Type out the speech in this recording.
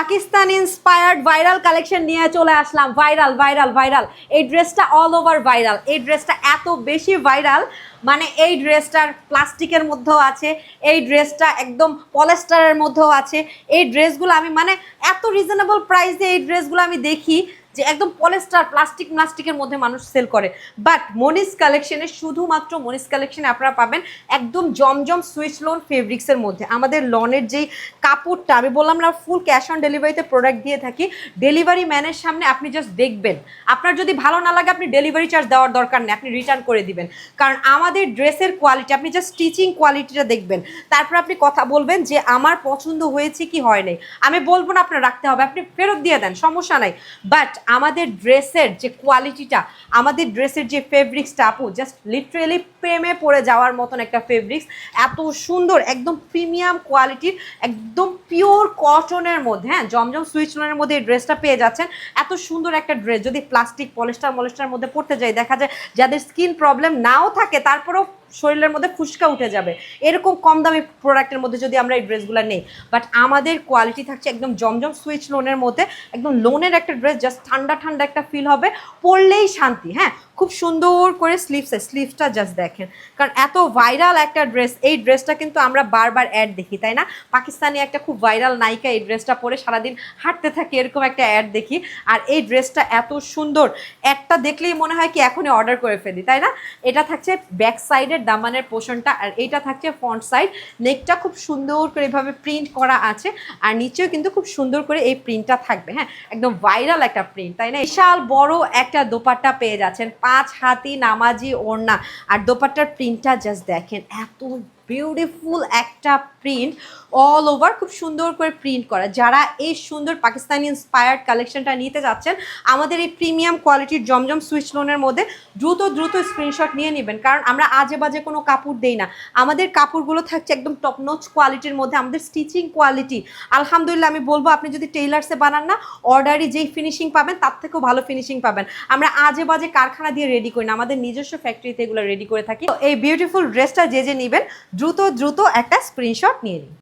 Pakistan inspired viral collection নিয়ে চলে আসলাম। Viral viral viral এই ড্রেসটা অল ওভার ভাইরাল এই ড্রেসটা এত বেশি ভাইরাল মানে এই ড্রেসটার প্লাস্টিকের মধ্যেও আছে, এই ড্রেসটা একদম পলেস্টারের মধ্যেও আছে। এই ড্রেসগুলো আমি মানে এত রিজনেবল প্রাইসে এই ড্রেসগুলো আমি দেখি যে একদম পলেস্টার, প্লাস্টিক প্লাস্টিকের মধ্যে মানুষ সেল করে। বাট মনিস কালেকশনে শুধুমাত্র মনিস কালেকশনে আপনারা পাবেন একদম জমজম সুইচ লোন ফেব্রিক্সের মধ্যে। আমাদের লনের যেই কাপড়টা, আমি বললাম না ফুল ক্যাশ অন ডেলিভারিতে প্রোডাক্ট দিয়ে থাকি। ডেলিভারি ম্যানের সামনে আপনি জাস্ট দেখবেন। আপনার যদি ভালো না লাগে, আপনি ডেলিভারি চার্জ দেওয়ার দরকার নেই। আপনি রিটার্ন করে দিবেন। কারণ আমাদের ড্রেসের কোয়ালিটি আপনি জাস্ট স্টিচিং কোয়ালিটিটা দেখবেন। তারপর আপনি কথা বলবেন যে, আমার পছন্দ হয়েছে কি হয় নাই? আমি বলব না আপনার রাখতে হবে, আপনি ফেরত দিয়ে দেন, সমস্যা নাই। বাট আমাদের ড্রেসের যে কোয়ালিটিটা আমাদের ড্রেসের যে ফেব্রিক্সটা আপু জাস্ট লিটারেলি প্রেমে পড়ে যাওয়ার মতন একটা ফেব্রিক্স এত সুন্দর, একদম প্রিমিয়াম কোয়ালিটির একদম পিওর কটনের মধ্যে হ্যাঁ জমজম সুইচলনের মধ্যে এই ড্রেসটা পেয়ে যাচ্ছেন। এত সুন্দর একটা ড্রেস যদি প্লাস্টিক পলিস্টার মলিস্টার মধ্যে পড়তে যায় দেখা যায় যাদের স্কিন প্রবলেম নাও থাকে, তারপরেও শরীরের মধ্যে ফুসকা উঠে যাবে। এরকম কম দামি প্রোডাক্টের মধ্যে যদি আমরা এই ড্রেসগুলো নেই। বাট আমাদের কোয়ালিটি থাকছে একদম জমজম সুইচ লোনের মধ্যে, একদম লোনের একটা ড্রেস জাস্ট ঠান্ডা ঠান্ডা একটা ফিল হবে পরলেই শান্তি হ্যাঁ। খুব সুন্দর করে স্লিভসে স্লিভসটা জাস্ট দেখেন। কারণ এত ভাইরাল একটা ড্রেস এই ড্রেসটা কিন্তু আমরা বারবার অ্যাড দেখি, তাই না? পাকিস্তানি একটা খুব ভাইরাল নায়িকা এই ড্রেসটা পরে সারাদিন হাঁটতে থাকে, এরকম একটা অ্যাড দেখি। আর এই ড্রেসটা এত সুন্দর অ্যাডটা দেখলেই মনে হয় কি এখনই অর্ডার করে ফেলি, তাই না? এটা থাকছে ব্যাক সাইডের দামানের পোর্শনটা আর এইটা থাকছে ফ্রন্ট সাইড নেকটা খুব সুন্দর করে এভাবে প্রিন্ট করা আছে, আর নিচেও কিন্তু খুব সুন্দর করে এই প্রিন্টটা থাকবে হ্যাঁ? একদম ভাইরাল একটা প্রিন্ট তাই না? বিশাল বড় একটা দোপাট্টা পেয়ে যাচ্ছেন পাঁচ হাতি নামাজি ওড়না। আর দোপাট্টার প্রিন্টটা জাস্ট দেখেন এত বিউটিফুল একটা প্রিন্ট অল ওভার খুব সুন্দর করে প্রিন্ট করা। যারা এই সুন্দর পাকিস্তানি ইন্সপায়ার্ড কালেকশনটা নিতে যাচ্ছেন, আমাদের এই প্রিমিয়াম কোয়ালিটির জমজম সুইচ লোনের মধ্যে দ্রুত দ্রুত স্ক্রিনশট নিয়ে নেবেন। কারণ আমরা আজে বাজে কোনো কাপড় দেই না। আমাদের কাপড়গুলো থাকছে একদম টপ নোচ কোয়ালিটির মধ্যে। আমাদের স্টিচিং কোয়ালিটি আলহামদুলিল্লাহ, আমি বলব, আপনি যদি টেইলার্সে বানান না অর্ডারই যেই ফিনিশিং পাবেন, তার থেকেও ভালো ফিনিশিং পাবেন। আমরা আজে বাজে কারখানা দিয়ে রেডি করি না। আমাদের নিজস্ব ফ্যাক্টরিতে এগুলো রেডি করে থাকি। তো এই বিউটিফুল ড্রেসটা যে যে নেবেন দ্রুত দ্রুত একটা স্ক্রিনশট নিয়ে নিন।